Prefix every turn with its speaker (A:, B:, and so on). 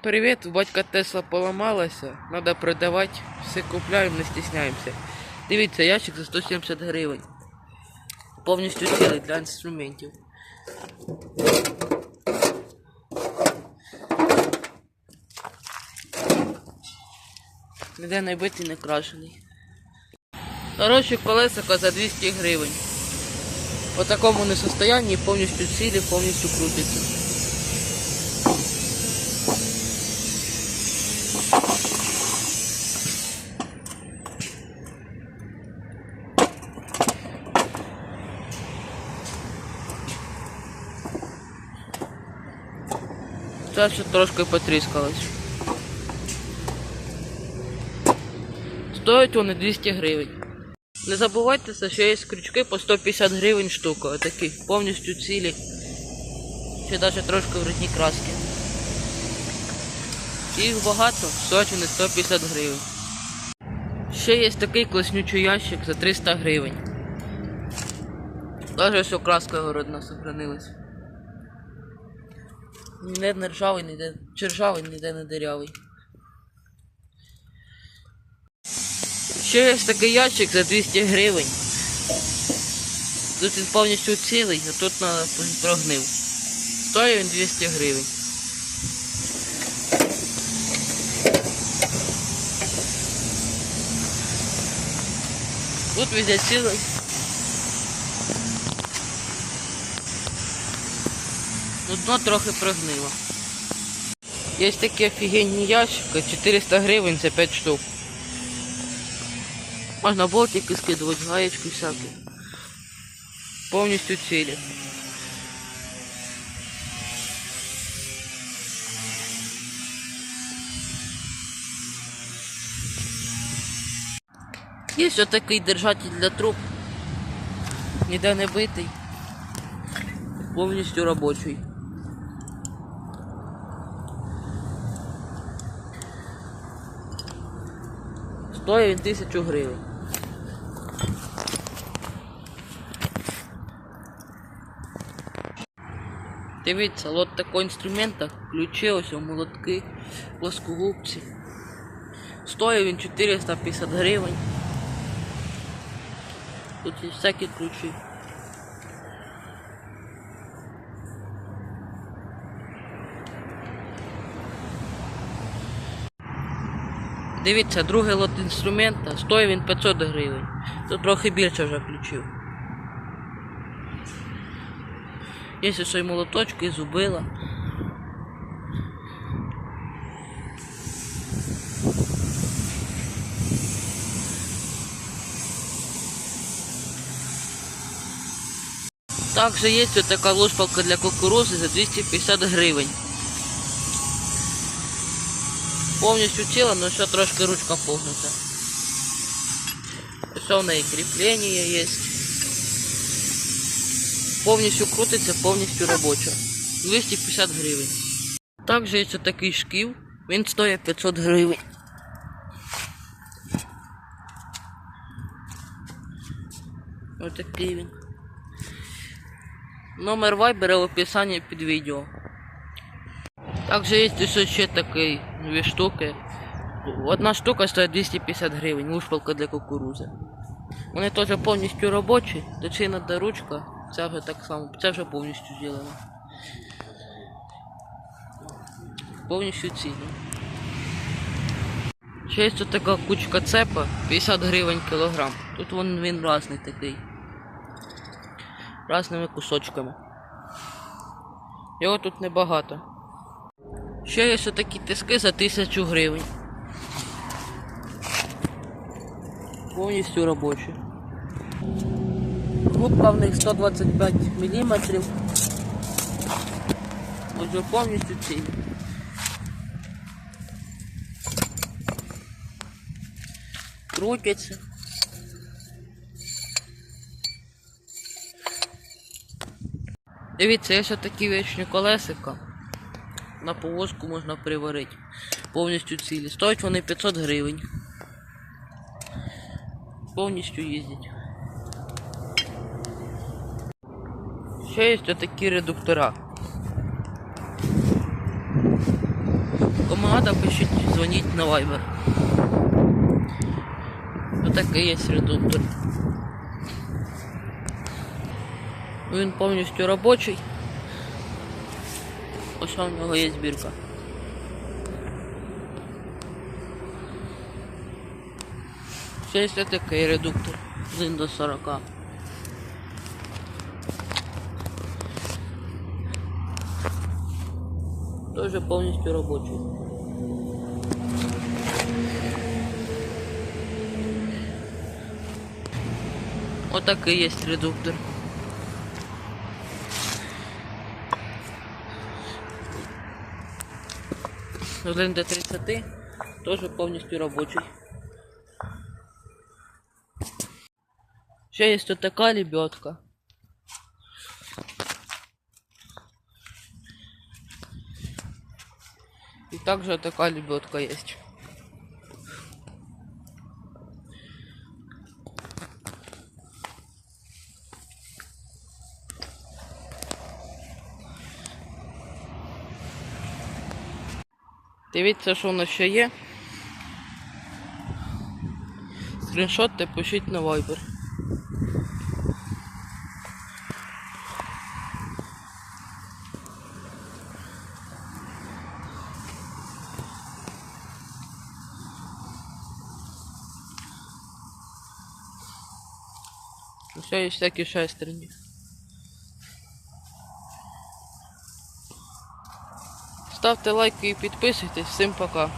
A: Привіт, у батька Тесла поламалася, треба продавати, все купляємо, не стісняємося. Дивіться, ящик за 170 гривень. Повністю цілий для інструментів. Ніде не битий, не крашений. Хороші колесика за 200 гривень. По такому несостоянні повністю цілі, повністю крутиться. Це ще трошки потріскалось. Стоять вони 200 гривень. Не забувайте, що є крючки по 150 гривень штука. Отакі, повністю цілі. Ще навіть трошки вредні краски. Їх багато, стоять вони 150 гривень. Ще є такий класнючий ящик за 300 гривень. Даже все краска городна сохранилась. Не ржавий, ніде чержавий, ніде не дирявий. Ще є такий ящик за 200 гривень. Тут він повністю цілий, а тут прогнив. Стоїть він 200 гривень. Тут везде цілий. Ну, дно трохи прогнило. Є такі офігенні ящики, 400 гривень за 5 штук. Можна болтики скидувати, гаєчки всякі. Повністю цілі. Є ось такий держатель для труб. Ніде не битий. Повністю робочий. Стоїть він тисячу гривень. Дивіться, от такого інструмента, ключі, ось молотки, плоскогубці. Стоїть він 450 гривень. Тут є всякі ключі. Дивіться, другий лот інструмента, стоїть він 500 гривень. Тут трохи більше вже ключів. Є ще молоточки, зубила. Также є така ложпалка для кукурузи за 250 гривень. Повністю ціла, але ще трошки ручка погнута. Все в неї кріплення є. Повністю крутиться, повністю робоча. 250 гривень. Також є такий шків, він стоїть 500 гривень. Ось такий він. Номер вайбера в описанні під відео. Также є ще такий дві штуки. Одна штука стоїть 250 гривень, лушпалка для кукурузи. Вони теж повністю робочі, дочинена ручка, це вже так само, це вже повністю зроблено. Повністю цілі. Ще є тут така кучка цепа, 50 гривень кілограм. Тут він, він різний такий. Разними кусочками. Його тут небагато. Ще є такі тиски за 1000 гривень. Повністю робочі. Губка в них 125 мм. Отже, повністю цілі. Крутяться. Дивіться, є ще такі вічні колесика. На повозку можна приварити. Повністю цілі. Стоять вони 500 гривень. Повністю їздять. Ще є такі редуктора. Кому надо, пишіть, дзвоніть на Viber. Отакий є редуктор. Він повністю робочий. Ось у нього є збірка. Ще є такий редуктор. Один до 40. Тоже повністю робочий. Отакий є редуктор. Один до 30 теж повністю робочий. Ще є тут така лебедка. И также такая лебедка есть. Дивіться, що у нас ще є. Скріншоти пишіть на Viber. Все є всякі шестерні. Ставте лайки і підписуйтесь. Всім пока.